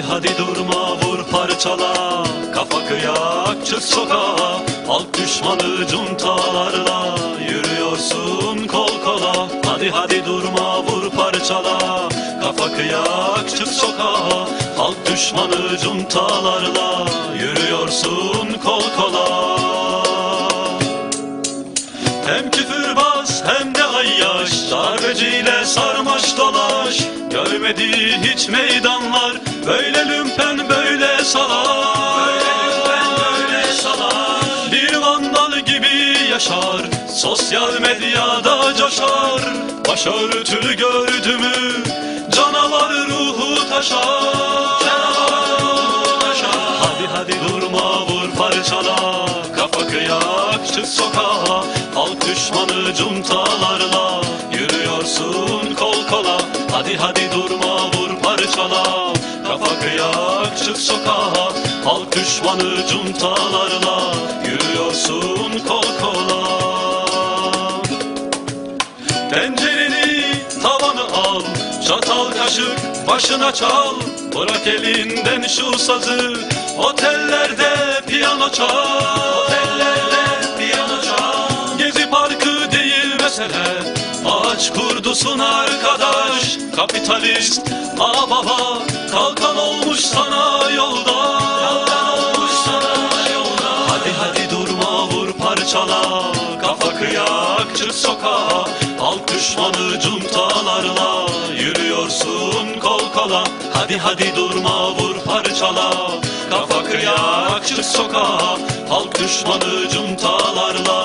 Hadi hadi durma vur parçala. Kafa kıyak çık sokağa. Halk düşmanı cuntalarla. Yürüyorsun kol kola. Hadi hadi durma vur parçala. Kafa kıyak çık sokağa. Halk düşmanı cuntalarla. Yürüyorsun kol kola. Hem küfürbaz hem de ayyaş. Darbeciyle sarmaş dolaş. Görmedi hiç meydanlar Böyle lümpen böyle gibi yaşar Sosyal medyada coşar. Başörtülü gördü mü Canavar ruhu taşar. Canavar taşar Hadi hadi durma vur parçala. Kafa kıyak çık sokağa. Halk düşmanı cuntalarla. Yürüyorsun kol kola Hadi hadi durma vur parçala. Kafa kıyak çık sokağa. Halk düşmanı cuntalarla. Yürüyorsun kol kola. Tencereni tavanı al. Çatal kaşık başına çal. Bırak elinden şu sazı. Otellerde piyano çal. Otellerde piyano çal. Gezi parkı değil mesele. Ağaç kurdusun arkadaş Kapitalist a baba Kalkan olmuş sana yolda. Kalkan olmuş sana yolda. Hadi hadi durma vur parçala. Kafa kıyak çık sokağa. Halk düşmanı cuntalarla. Yürüyorsun kol kola. Hadi hadi durma vur parçala. Kafa kıyak çık sokağa. Halk düşmanı cuntalarla